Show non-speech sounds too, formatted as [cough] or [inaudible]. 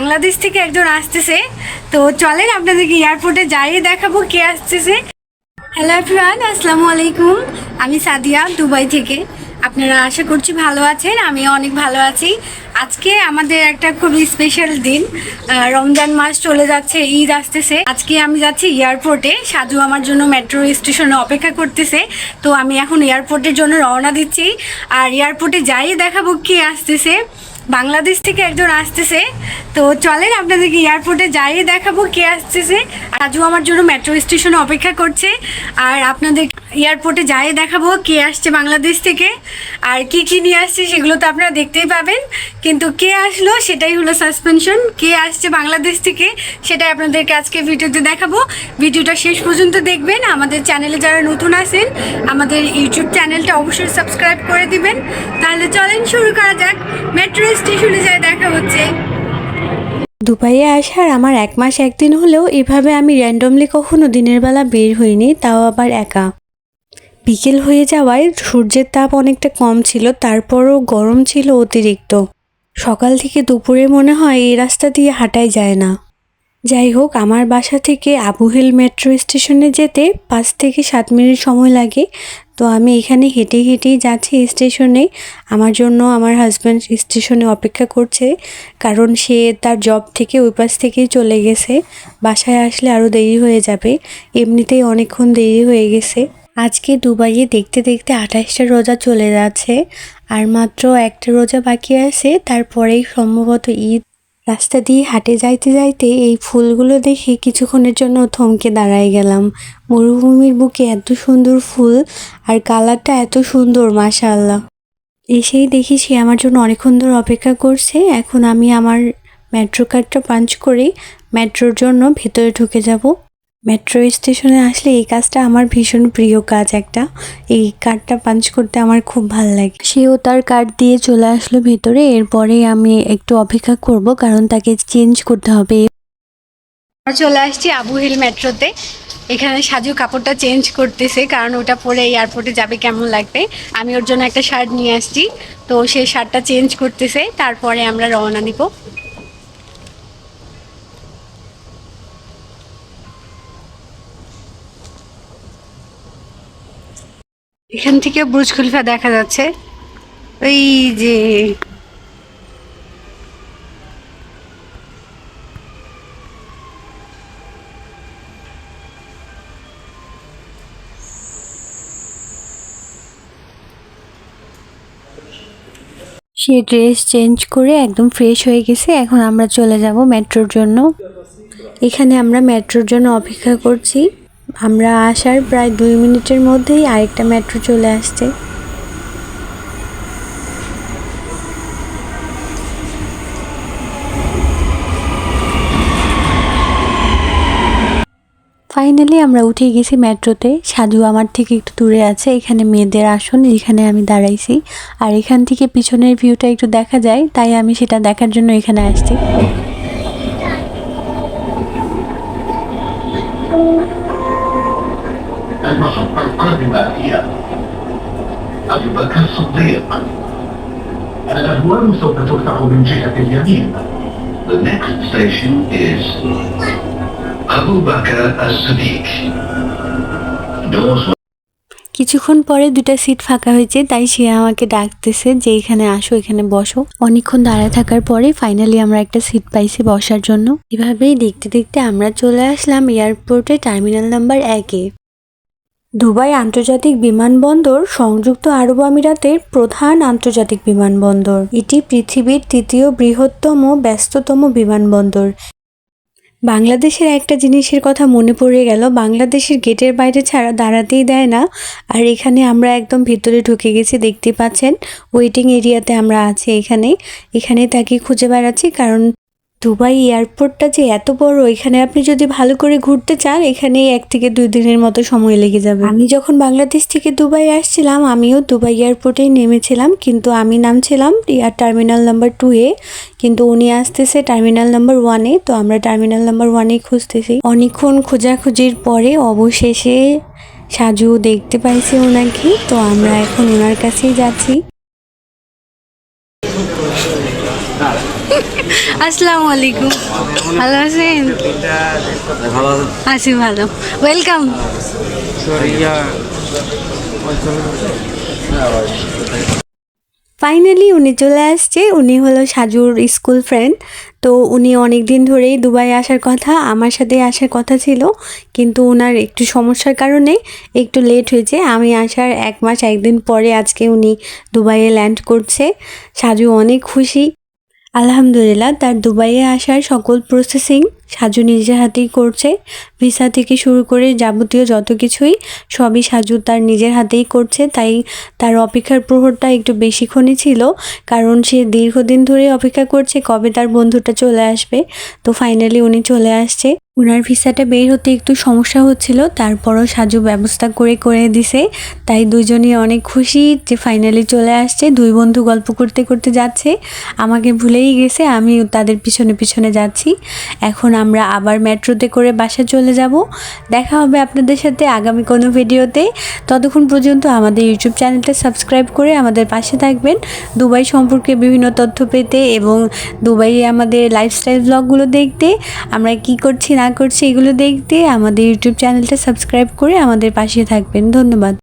বাংলাদেশ থেকে একজন আসতেছে। তো চলেন আপনাদেরকে এয়ারপোর্টে যাই দেখাবো কে আসতেছে। হ্যালো এভরিওয়ান আসসালামু আলাইকুম। আমি সাদিয়া, দুবাই থেকে। আপনারা আশা করছি ভালো আছেন আমি অনেক ভালো আছি। আজকে আমাদের একটা খুবই স্পেশাল দিন। রমজান মাস চলে যাচ্ছে, ঈদ আসতেছে। আজকে আমি যাচ্ছি এয়ারপোর্টে সাজু আমার জন্য মেট্রো স্টেশনে অপেক্ষা করতেছে। তো আমি এখন এয়ারপোর্টের জন্য রওনা দিচ্ছি। আর এয়ারপোর্টে যাই দেখাবো কে আসতেছে। বাংলাদেশ থেকে একজন আসতেছে। তো চলেন আপনাদেরকে এয়ারপোর্টে যাই দেখাবো কে আসতেছে। আজও আমার জন্য মেট্রো স্টেশনে অপেক্ষা করছে। আর আপনাদের এয়ারপোর্টে যাই দেখাবো কে আসছে বাংলাদেশ থেকে। আর কি কি নিয়ে আসছে সেগুলো তো আপনারা দেখতেই পাবেন। কিন্তু কে আসলো সেটাই হলো সাসপেনশন কে আসছে বাংলাদেশ থেকে সেটাই আপনাদেরকে আজকে ভিডিওতে দেখাবো। ভিডিওটা শেষ পর্যন্ত দেখবেন। আমাদের চ্যানেলে যারা নতুন আছেন, আমাদের ইউটিউব চ্যানেলটা অবশ্যই সাবস্ক্রাইব করে দিবেন। তাহলে চলেন শুরু করা যাক। মেট্রো স্টেশনে যায়, দেখা হচ্ছে। দুবাইয়ে আসার আমার এক মাস একদিন হলেও এভাবে আমি র্যান্ডমলি কখনো দিনের বেলা বের হইনি, তাও আবার একা। বিকেল হয়ে যাওয়ায় সূর্যের তাপ অনেকটা কম ছিল, তারপরও গরম ছিল অতিরিক্ত। সকাল থেকে দুপুরে মনে হয় এই রাস্তা দিয়ে হাঁটাই যায় না। যাই হোক আমার বাসা থেকে আবুহেল মেট্রো স্টেশনে যেতে পাঁচ থেকে সাত মিনিট সময় লাগে। তো আমি এখানে হেঁটে হেঁটেই যাচ্ছি স্টেশনে। আমার জন্য আমার হাজব্যান্ড স্টেশনে অপেক্ষা করছে, কারণ সে তার জব থেকে ওই পাশ থেকেই চলে গেছে। বাসায় আসলে আরও দেরি হয়ে যাবে, এমনিতেই অনেকক্ষণ দেরি হয়ে গেছে। আজকে দুবাইয়ে দেখতে দেখতে আঠাশটা রোজা চলে যাচ্ছে, আর মাত্র একটা রোজা বাকি আছে। তারপরেই সম্ভবত ঈদ রাস্তা দিয়ে হাঁটে যাইতে যাইতে এই ফুলগুলো দেখে কিছুক্ষণের জন্য থমকে দাঁড়ায় গেলাম। মরুভূমির বুকে এত সুন্দর ফুল আর কালারটা এত সুন্দর, মাশাআল্লাহ। এসেই দেখি সে আমার জন্য অনেকক্ষণ ধরে অপেক্ষা করছে। এখন আমি আমার মেট্রো কার্ডটা পাঞ্চ করে মেট্রোর জন্য ভেতরে ঢুকে যাব। মেট্রো স্টেশনে আসলে এই কাজটা আমার ভীষণ প্রিয় কাজ একটা। এই কার্ডটা পাঞ্চ করতে আমার খুব ভালো লাগে। সেও তার কার্ড দিয়ে চলে আসলো ভেতরে, এরপরে আমি একটু অপেক্ষা করব কারণ তাকে চেঞ্জ করতে হবে। চলে আসছি আবু হিল মেট্রোতে। এখানে সাজু কাপড়টা চেঞ্জ করতেছে কারণ ওটা পরে এয়ারপোর্টে যাবে কেমন লাগবে। আমি ওর জন্য একটা শার্ট নিয়ে আসছি। তো সেই শার্টটা চেঞ্জ করতেছে, তারপরে আমরা রওনা দিব। এখান থেকে বুর্জ খলিফা দেখা যাচ্ছে। ওই যে সে ড্রেস চেঞ্জ করে একদম ফ্রেশ হয়ে গেছে। এখন আমরা চলে যাব মেট্রোর জন্য। এখানে আমরা মেট্রোর জন্য অপেক্ষা করছি। আমরা আসার প্রায় দুই মিনিটের মধ্যেই আরেকটা মেট্রো চলে আসছে। ফাইনালি আমরা উঠে গেছি মেট্রোতে সাধু আমার থেকে একটু দূরে আছে, এখানে মেয়েদের আসন, এখানে আমি দাঁড়াইছি। আর এখান থেকে পিছনের ভিউটা একটু দেখা যায়, তাই আমি সেটা দেখার জন্য এখানে আসছি। المحطة القادمة هي أبو بكر الصديق الأبواب سوف تفتح من جهة اليمين The next station is Abu Bakr as-Siddiq Doors কিছুক্ষণ পরে দুটা সিট ফাঁকা হয়েছে তাই সে আমাকে ডাকতেছে যে এখানে আসো এখানে বসো অনেকক্ষণ দাঁড়ায় থাকার পরে ফাইনালি আমরা একটা সিট পাইছি বসার জন্য এভাবেই দেখতে দেখতে আমরা চলে আসলাম এয়ারপোর্টে টার্মিনাল নাম্বার একে দুবাই আন্তর্জাতিক বিমানবন্দর সংযুক্ত আরব আমিরাতের প্রধান আন্তর্জাতিক বিমানবন্দর। এটি পৃথিবীর তৃতীয় বৃহত্তম, ব্যস্ততম বিমানবন্দর। বাংলাদেশের একটা জিনিসের কথা মনে পড়ে গেল, বাংলাদেশের গেটের বাইরে ছাড়া দাঁড়াতেই দেয় না। আর এখানে আমরা একদম ভিতরে ঢুকে গেছি, দেখতে পাচ্ছেন। ওয়েটিং এরিয়াতে আমরা আছি এখানে। এখানে তাকে খুঁজে বেড়াচ্ছি কারণ দুবাই এয়ারপোর্টটা যে এত বড়, এখানে আপনি যদি ভালো করে ঘুরতে চান এখানে এক থেকে দুই দিনের মতো সময় লেগে যাবে। আমি যখন বাংলাদেশ থেকে দুবাই আসছিলাম, আমিও দুবাই এয়ারপোর্টেই নেমেছিলাম, কিন্তু আমি নামছিলাম এয়ার টার্মিনাল নাম্বার টু এ, কিন্তু উনি আসতেছে টার্মিনাল নাম্বার ওয়ানে তো আমরা টার্মিনাল নাম্বার ওয়ানে খুঁজতেছি। অনেকক্ষণ খোঁজাখুঁজির পরে অবশেষে সাজু দেখতে পাইছি ওনাকে, তো আমরা এখন ওনার কাছেই যাচ্ছি। [laughs] আসসালামু আলাইকুম ভালো আছেন? আছি ভালো। ওয়েলকাম ফাইনালি উনি চলে আসছে। উনি হলো সাজুর স্কুল ফ্রেন্ড তো উনি অনেক দিন ধরেই দুবাই আসার কথা আমার সাথে আসার কথা ছিল। কিন্তু ওনার একটু সমস্যার কারণে একটু লেট হয়েছে। আমি আসার এক মাস একদিন পরে আজকে উনি দুবাইয়ে ল্যান্ড করছে। সাজু অনেক খুশি। আলহামদুলিল্লাহ, তার দুবাইয়ে আসার সকল প্রসেসিং সাজু নিজের হাতেই করছে। ভিসা থেকে শুরু করে যাবতীয় যত কিছুই সবই সাজু তার নিজের হাতেই করছে। তাই তার অপেক্ষার প্রহরটা একটু বেশিক্ষণই ছিল, কারণ সে দীর্ঘদিন ধরে অপেক্ষা করছে কবে তার বন্ধুটা চলে আসবে। তো ফাইনালি উনি চলে আসছে। ওনার ভিসাটা বের হতে একটু সমস্যা হচ্ছিল, তারপরও সাজু ব্যবস্থা করে করে দিছে। তাই দুজনই অনেক খুশি যে ফাইনালি চলে আসছে। দুই বন্ধু গল্প করতে করতে যাচ্ছে। আমাকে ভুলেই গেছে আমি তাদের পিছনে পিছনে যাচ্ছি। এখন আমরা আবার মেট্রোতে করে বাসা চলে যাব। দেখা হবে আপনাদের সাথে আগামী কোনো ভিডিওতে। ততক্ষণ পর্যন্ত আমাদের ইউটিউব চ্যানেলটা সাবস্ক্রাইব করে আমাদের পাশে থাকবেন। দুবাই সম্পর্কে বিভিন্ন তথ্য পেতে এবং দুবাইয়ে আমাদের লাইফস্টাইল ব্লগগুলো দেখতে। আমরা কি করছি না করছে এগুলো দেখতে আমাদের ইউটিউব চ্যানেলটা সাবস্ক্রাইব করে আমাদের পাশে থাকবেন। ধন্যবাদ।